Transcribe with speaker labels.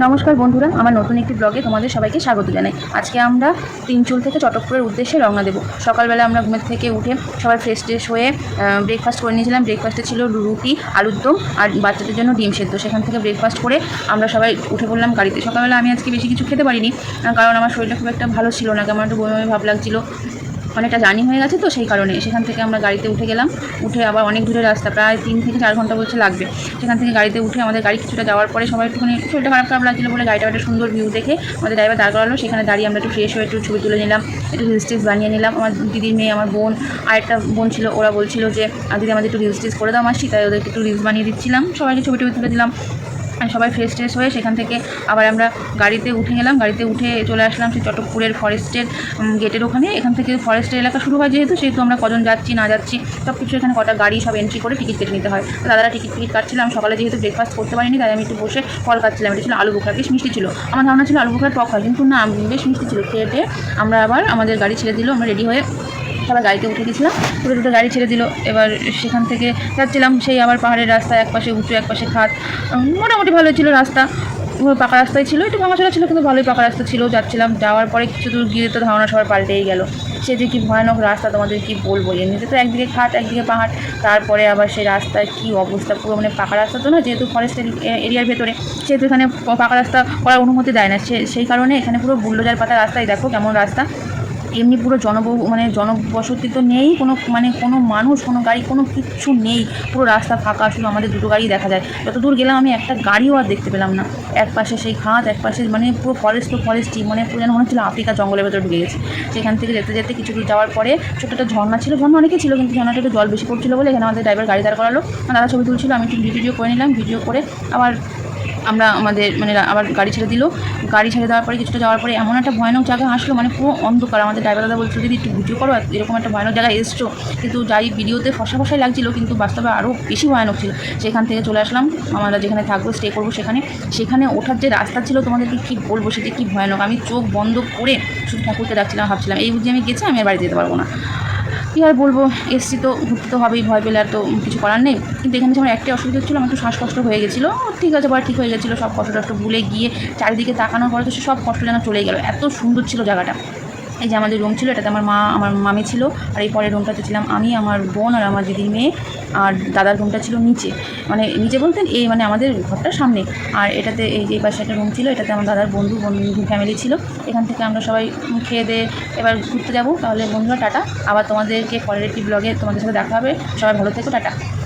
Speaker 1: নমস্কার বন্ধুরা, আমার নতুন একটি ব্লগে তোমাদের সবাইকে স্বাগত জানাই। আজকে আমরা তিনচুল থেকে চটকপুরের উদ্দেশ্যে রওনা দেবো। সকালবেলা আমরা ঘুমের থেকে উঠে সবাই ফ্রেশ ট্রেশ হয়ে ব্রেকফাস্ট করে নিয়েছিলাম। ব্রেকফাস্টে ছিল রুটি, আলুর দম আর বাচ্চাদের জন্য ডিম সেদ্ধ। সেখান থেকে ব্রেকফাস্ট করে আমরা সবাই উঠে পড়লাম গাড়িতে। সকালবেলা আমি আজকে বেশি কিছু খেতে পারিনি, কারণ আমার শরীরটা খুব একটা ভালো ছিল না। কেমন একটু বমি ভাব লাগছিল। অনেকটা জার্নি হয়ে গেছে তো সেই কারণে। সেখান থেকে আমরা গাড়িতে উঠে গেলাম। উঠে আবার অনেক দূরের রাস্তা প্রায় তিন থেকে চার ঘণ্টা বলছে লাগবে। সেখান থেকে গাড়িতে উঠে আমাদের গাড়ি কিছুটা যাওয়ার পরে সবাই একটুখানি শরীরটা খারাপ খারাপ লাগছিল বলে গাড়িটা একটা সুন্দর ভিউ দেখে আমাদের ড্রাইভার দাঁড় করালো। সেখানে দাঁড়িয়ে আমরা একটু ফ্রেশ হয়ে একটু ছবি তুলে নিলাম একটু রিলস টিলস বানিয়ে নিলাম। আমার দিদির মেয়ে আমার বোন আর একটা বোন ছিল ওরা বলছিল যে "আহ, দিদি আমাদের একটু রিলস টিলস করে দাও মাসি। তাই ওদেরকে একটু রিলস বানিয়ে দিচ্ছিলাম। সবাইকে ছবি টবি তুলে দিলাম। সবাই ফ্রেশ ট্রেশ হয়ে সেখান থেকে আবার আমরা গাড়িতে উঠে গেলাম। গাড়িতে উঠে চলে আসলাম সেই চটকপুরের ফরেস্টের গেটের ওখানে। এখান থেকে ফরেস্টের এলাকা শুরু হয় যেহেতু, সেহেতু আমরা কজন যাচ্ছি, না যাচ্ছি সব কিছু এখানে কটা গাড়ি সব এন্ট্রি করে টিকিট কেটে নিতে হয়। তো দাদারা টিকিট টিকিট কাটছিলাম। সকালে যেহেতু ব্রেকফাস্ট করতে পারিনি, তাই আমি একটু বসে ফল খাচ্ছিলাম এটা ছিল আলু বোখরা বেশ মিষ্টি ছিল। আমার ধারণা ছিল আলু বোখরা টক হয় কিন্তু না, বেশ মিষ্টি ছিল। খেয়ে আমরা আবার আমাদের গাড়ি ছেড়ে দিল। আমরা রেডি হয়ে সবাই গাড়িতে উঠে গেছিলাম উঠে দুটো গাড়ি ছেড়ে দিল। এবার সেখান থেকে যাচ্ছিলাম সেই আবার পাহাড়ের রাস্তা এক পাশে উঁচু এক পাশে খাত মোটামুটি ভালো ছিল রাস্তা। পাকা রাস্তায় ছিল, একটু ভাঙাচোরা ছিল, কিন্তু ভালোই পাকা রাস্তা ছিল। যাচ্ছিলাম, যাওয়ার পরে কিছু দূর গিয়ে তো ধারণা সবার পাল্টেই গেল। সে যে কি ভয়ানক রাস্তা, তোমাদের কি বলব? এমনিতে তো একদিকে খাট একদিকে পাহাড়। তারপরে আবার সেই রাস্তায় কি অবস্থা? পুরো মানে পাকা রাস্তা তো না, যেহেতু ফরেস্ট এরিয়ার ভেতরে। সেহেতু এখানে পাকা রাস্তা করার অনুমতি দেয় না। সে, সেই কারণে এখানে পুরো বুল্ডোজার পাতা রাস্তায় দেখো কেমন রাস্তা। এমনি পুরো জনবহু মানে জনবসতি তো নেই, কোনো মানে কোনো মানুষ, কোনো গাড়ি, কোনো কিচ্ছু নেই। পুরো রাস্তা ফাঁকা, শুধু আমাদের দুটো গাড়ি দেখা যায়। যত দূর গেলাম, আমি একটা গাড়িও আর দেখতে পেলাম না। এক পাশে সেই খাত এক পাশে মানে পুরো ফরেস্ট তো ফরেস্টই মানে পুরো যেন মনে হচ্ছিল আফ্রিকা জঙ্গলের ভেতরে ঢুকে গেছি। সেখান থেকে যেতে যেতে কিছু দূর যাওয়ার পরে ছোটো একটা ঝর্ণা ছিল, ঝর্ণা অনেকই ছিল, কিন্তু ঝর্ণাটা একটু জল বেশি পড়ছিল বলে এখানে আমাদের ড্রাইভার গাড়ি দাঁড় করালো। দাদা ছবি তুলছিল, আমি একটু ভিডিও করে নিলাম ভিডিও করে আবার আমরা আমাদের মানে আবার গাড়ি ছেড়ে দিল। গাড়ি ছেড়ে দেওয়ার পরে, কিছুটা যাওয়ার পরে এমন একটা ভয়ানক জায়গা আসলো মানে পুরো অন্ধকার। আমাদের ড্রাইভার দাদা বলছিল যদি একটু ভিডিও করো এরকম একটা ভয়ানক জায়গায় এসছো। কিন্তু যাই ভিডিওতে ফসা ফসাই লাগছিল, কিন্তু বাস্তবে আরও বেশি ভয়ানক ছিল। সেখান থেকে চলে আসলাম। আমরা যেখানে থাকব স্টে করব সেখানে। সেখানে ওঠার যে রাস্তা ছিল, তোমাদেরকে কী বলব, সেটা কী ভয়ানক? আমি চোখ বন্ধ করে শুধু ঠাকুরকে ডাকছিলাম, ভাবছিলাম, এই বুঝি আমি গেছি, আমি আর বাড়ি যেতে পারব না। কী আর বলব এসছি তো ঘুরতে তো হবেই, ভয় পেলে আর তো কিছু করার নেই। কিন্তু এখানে যে আমার একটাই অসুবিধা হচ্ছিল, আমার একটু শ্বাসকষ্ট হয়ে গেছিল। ঠিক আছে বা ঠিক হয়ে গেছিল, সব কষ্ট টষ্ট ভুলে গিয়ে চারিদিকে তাকানোর পরে তো সে সব কষ্ট যেন চলে গেলো। এত সুন্দর ছিল জায়গাটা। এই যে আমাদের রুম ছিল, এটাতে আমার মা, আমার মামি ছিল, আর এই পরের রুমটাতে ছিলাম আমি, আমার বোন আর আমার দিদির মেয়ে, আর দাদার রুমটা ছিল নিচে। মানে নিচে বলতেন এই মানে আমাদের ঘরটার সামনে। আর এটাতে এই যে পাশে একটা রুম ছিল, এটাতে আমার দাদার বন্ধু বন্ধু ফ্যামিলি ছিল। এখান থেকে আমরা সবাই খেয়ে দিয়ে এবার ঘুরতে যাব। তাহলে বন্ধুরা, টাটা। আবার তোমাদেরকে পরের একটি ব্লগে তোমাদের সাথে দেখা হবে। সবাই ভালো থেকো, টাটা।